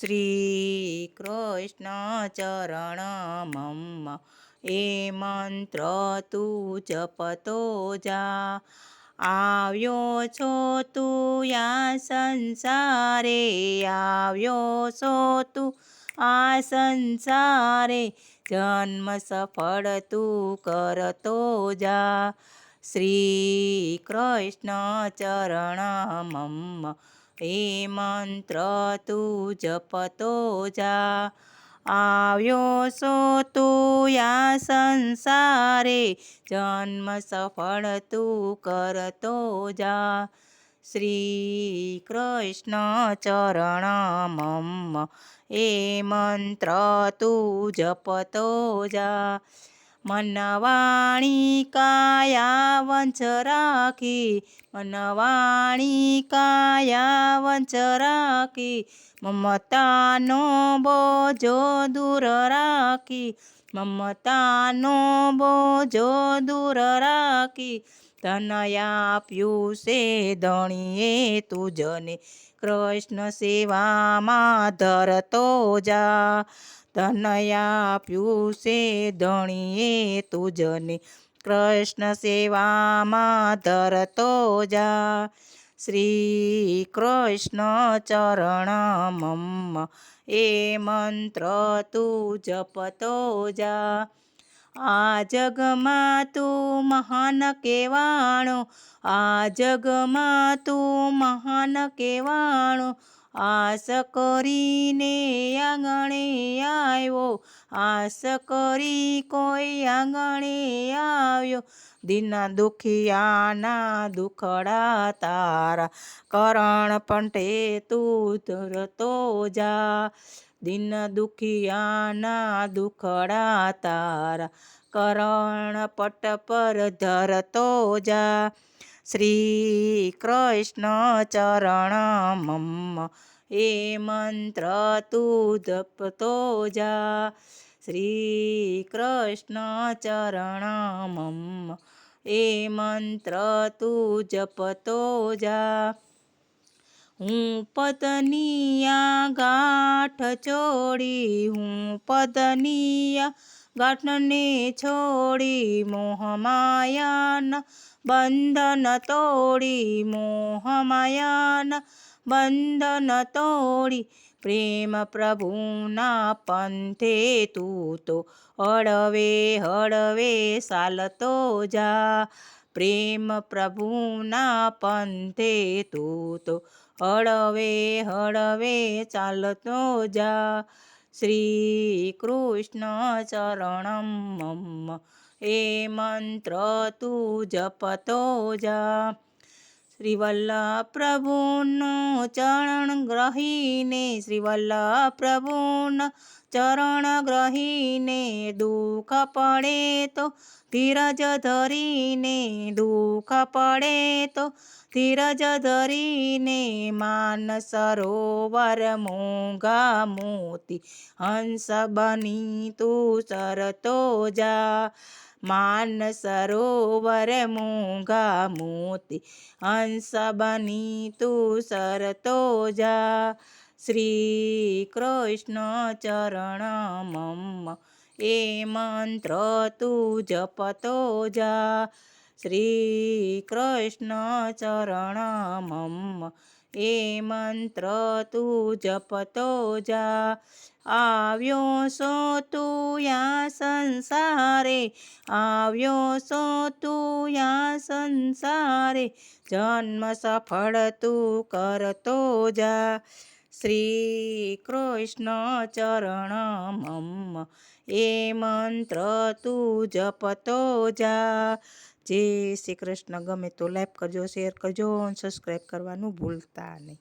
શ્રી કૃષ્ણ ચરણ મમ એ મંત્ર તું જપતો જા. આવ્યો છો તું આ સંસારે, આવ્યો છો તું આ સંસારે. જન્મ સફળ તું કરતો જા. શ્રી કૃષ્ણ ચરણ મમ એ મંત્ર તું જપતો જા. આવ્યો છો તું યા સંસારે, જન્મ સફળ તું કરતો જા. શ્રી કૃષ્ણ ચરણ મમ એ મંત્ર તું જપતો જા. મનવાણી કાયા વંચ રાખી, મનવાણી કાયા વંચ રાખી, મમતાનો બોજો દૂર રાખી, મમતાનો બોજો દૂર રાખી તનયા આપ્યું છે ધણીએ તુજને કૃષ્ણ સેવામાં ધરતો જા. તનયા આપ્યું છે ધણીએ તુજને કૃષ્ણ સેવામાં ધરતો જા. શ્રી કૃષ્ણ ચરણ મમ એ મંત્ર તું જપતો જા. આ જગમાં તું મહાન કેવાણો આ જગમાં તું મહાન કેવાણો આસ કરીને આંગણે આવ્યો, આસ કરી કોઈ આંગણે આવ્યો. દિન દુખિયાના દુખડા તારા, કરણ પંટે તું ધરતો જા. દિન દુખિયાના દુખડા તારા, કરણ પટ પર ધરતો જા. શ્રી કૃષ્ણ ચરણ મમ, એ મંત્ર તું જપતો જા. શ્રી કૃષ્ણ ચરણ મમ, એ મંત્ર તું જપતો જા. હું પદનિયા ગાંઠ છોડી હું પદનિયા ગાંઠને છોડી મોહમાયાના બંધન તોડી મોહમાયાના બંધન તોડી, પ્રેમ પ્રભુના પંથે તું તો હળવે હળવે ચાલતો જા. પ્રેમ પ્રભુના પંથે તું તો હળવે હળવે ચાલતો જા. શ્રી કૃષ્ણ ચરણમ મમ, એ મંત્ર તું જપતો જા. શ્રીવલ્લભ પ્રભુનું ચરણ ગ્રહીને શ્રીવલ્લભ પ્રભુન ચરણ ગ્રહીને દુઃખ પડે તો ધીરજ ધરીને, દુઃખ પડે તો ધીરજ ધરીને માન સરોવર મોંઘા મોતી હંસ બની તું સરતો જા. માન સરોવર મોંઘા મોતી, હંસ બની તું સરતો જા. શ્રી કૃષ્ણ ચરણ મમ, એ મંત્ર તું જપતો જા. શ્રી કૃષ્ણ ચરણ મમ એ મંત્ર તું જપતો જા. આવ્યો સો તું યા સંસારે, આવ્યો સો તું યા સંસારે, જન્મ સફળ તું કરતો જા. શ્રી કૃષ્ણ ચરણ એ મંત્ર તું જપતો જા. જય શ્રી કૃષ્ણ ગમે તો લાઈક કરજો શેર કરજો સબસ્ક્રાઈબ કરવાનું ભૂલતા નહીં.